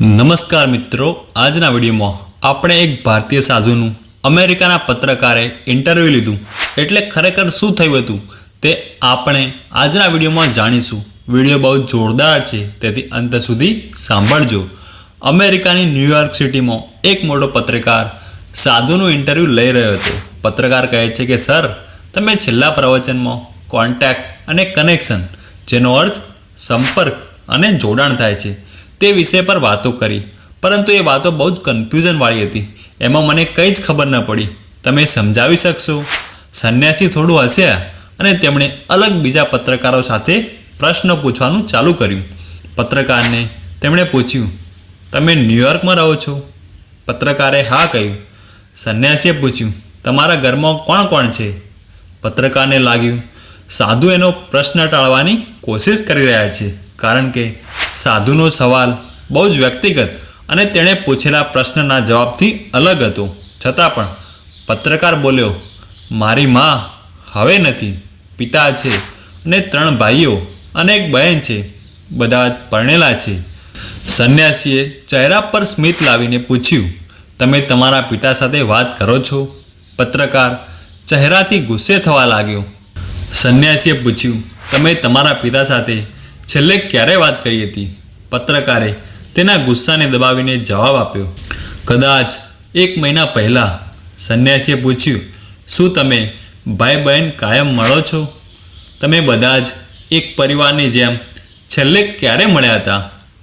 નમસ્કાર મિત્રો, આજના વિડીયોમાં આપણે એક ભારતીય સાધુનું, અમેરિકાના પત્રકારે ઇન્ટરવ્યૂ લીધું. એટલે ખરેખર શું થયું હતું તે આપણે આજના વિડીયોમાં જાણીશું. વીડિયો બહુ જોરદાર છે, તેથી અંત સુધી સાંભળજો. અમેરિકાની ન્યૂયોર્ક સિટીમાં એક મોટો પત્રકાર સાધુનું ઇન્ટરવ્યૂ લઈ રહ્યો હતો. પત્રકાર કહે છે કે, સર, તમે છેલ્લા પ્રવચનમાં કોન્ટેક્ટ અને કનેક્શન જેનો અર્થ સંપર્ક અને જોડાણ થાય છે તે વિષય પર વાતો કરી. પરંતુ એ વાતો બહુ જ કન્ફ્યુઝનવાળી હતી. એમાં મને કંઈ જ ખબર ન પડી. તમે સમજાવી શકશો? સંન્યાસી થોડું હસ્યા અને તેમણે અલગ બીજા પત્રકારો સાથે પ્રશ્ન પૂછવાનું ચાલુ કર્યું. પત્રકારને તેમણે પૂછ્યું, તમે ન્યૂયોર્કમાં રહો છો? પત્રકારે હા કહ્યું. સંન્યાસીએ પૂછ્યું, તમારા ઘરમાં કોણ કોણ છે? પત્રકારને લાગ્યું, સાધુ એનો પ્રશ્ન ટાળવાની કોશિશ કરી રહ્યા છે. કારણ કે સાધુનો સવાલ બહુ જ વ્યક્તિગત અને તેણે પૂછેલા પ્રશ્નના જવાબથી અલગ હતો. છતાં પણ પત્રકાર બોલ્યો, મારી માં હવે નથી. પિતા છે અને ત્રણ ભાઈઓ અને એક બહેન છે. બધા પરણેલા છે. સંન્યાસીએ ચહેરા પર સ્મિત લાવીને પૂછ્યું, તમે તમારા પિતા સાથે વાત કરો છો? પત્રકાર ચહેરાથી ગુસ્સે થવા લાગ્યો. સંન્યાસીએ પૂછ્યું, તમે તમારા પિતા સાથે છેલ્લે ક્યારે વાત કરી હતી? પત્રકારે તેના ગુસ્સાને દબાવીને જવાબ આપ્યો, કદાચ એક મહિના પહેલાં સંન્યાસીએ પૂછ્યું, શું તમે ભાઈ બહેન કાયમ મળો છો? તમે બધા જ એક પરિવારની જેમ છેલ્લે ક્યારે મળ્યા હતા?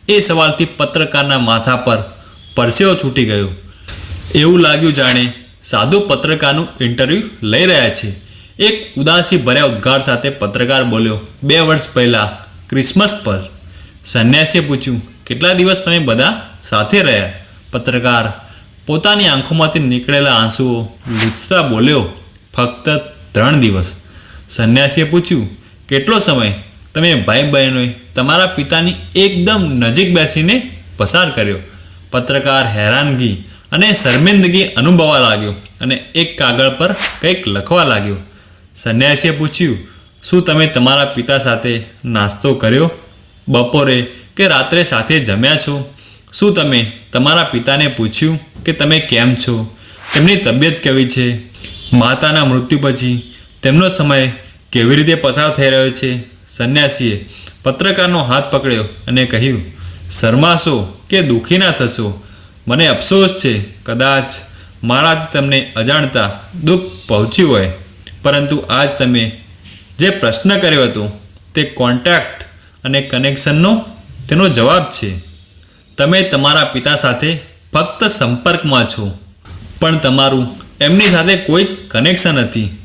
એ સવાલથી પત્રકારના માથા પર પરસેવો છૂટી ગયો. એવું લાગ્યું જાણે સાધુ પત્રકારનું ઇન્ટરવ્યૂ લઈ રહ્યા છે. એક ઉદાસી ભર્યા ઉદ્ગાર સાથે પત્રકાર બોલ્યો, બે વર્ષ પહેલાં ક્રિસમસ પર સંન્યાસીએ પૂછ્યું, કેટલા દિવસ તમે બધા સાથે રહ્યા? પત્રકાર પોતાની આંખોમાંથી નીકળેલા આંસુઓ લૂછતા બોલ્યો, ફક્ત ત્રણ દિવસ. સંન્યાસીએ પૂછ્યું, કેટલો સમય? તમે ભાઈ બહેનોએ તમારા પિતાની એકદમ નજીક બેસીને પસાર કર્યો. પત્રકાર હેરાનગી અને શર્મિંદગી અનુભવવા લાગ્યો અને એક કાગળ પર કંઈક લખવા લાગ્યો. સંન્યાસીએ પૂછ્યું શું તમે તમારા પિતા સાથે નાસ્તો કર્યો? બપોરે કે રાત્રે સાથે જમ્યા છો? શું તમે તમારા પિતાને પૂછ્યું કે તમે કેમ છો? તેમની તબિયત કેવી છે? માતાના મૃત્યુ પછી તેમનો સમય કેવી રીતે પસાર થઈ રહ્યો છે? સંન્યાસીએ પત્રકારનો હાથ પકડ્યો અને કહ્યું, શરમાશો કે દુઃખી ના થશો? મને અફસોસ છે. કદાચ મારાથી તમને અજાણતા દુઃખ પહોંચ્યું હોય. પરંતુ આજ તમે જે પ્રશ્ન કર્યો હતો, તે કોન્ટેક્ટ અને કનેક્શનનો તેનો જવાબ છે. તમે તમારા પિતા સાથે ફક્ત સંપર્કમાં છો, પણ તમારું એમની સાથે કોઈ જ કનેક્શન નથી.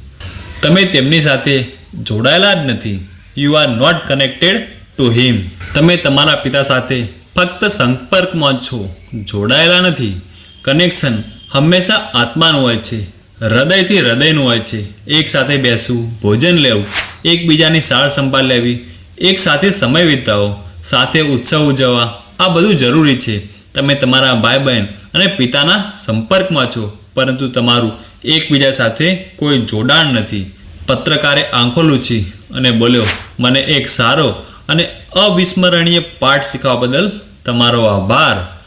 તમે તેમની સાથે જોડાયેલા જ નથી. You are not connected to him તમે તમારા પિતા સાથે ફક્ત સંપર્કમાં છો. જોડાયેલા નથી. કનેક્શન હંમેશા આત્માનું હોય છે. હૃદયથી હૃદયનું હોય છે. એક સાથે બેસવું, ભોજન લેવું, એકબીજાની સાર સંભાળ લેવી, એક સાથે સમય વિતાવો, સાથે ઉત્સવ ઉજવવા, આ બધું જરૂરી છે. તમે તમારા ભાઈ બહેન અને પિતાના સંપર્કમાં છો, પરંતુ તમારું એકબીજા સાથે કોઈ જોડાણ નથી. પત્રકારે આંખો લૂછી અને બોલ્યો, મને એક સારો અને અવિસ્મરણીય પાઠ શીખવા બદલ તમારો આભાર.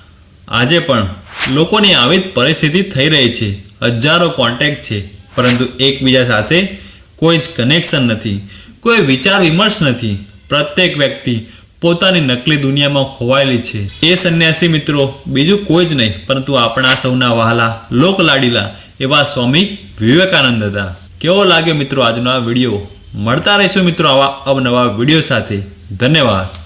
આજે પણ લોકોની આવી જ પરિસ્થિતિ થઈ રહી છે. હજારો કોન્ટેક્ટ છે, પરંતુ એકબીજા સાથે કોઈ જ કનેક્શન નથી, કોઈ વિચાર વિમર્શ નથી. પ્રત્યેક વ્યક્તિ પોતાની નકલી દુનિયામાં ખોવાયેલી છે. એ સંન્યાસી મિત્રો, બીજું કોઈ જ નહીં, પરંતુ આપણા સૌના વહાલા, લોકલાડીલા એવા સ્વામી વિવેકાનંદ હતા. કેવો લાગ્યો મિત્રો આજનો આ વીડિયો? મળતા રહીશું મિત્રો આવા અવનવા વીડિયો સાથે. ધન્યવાદ.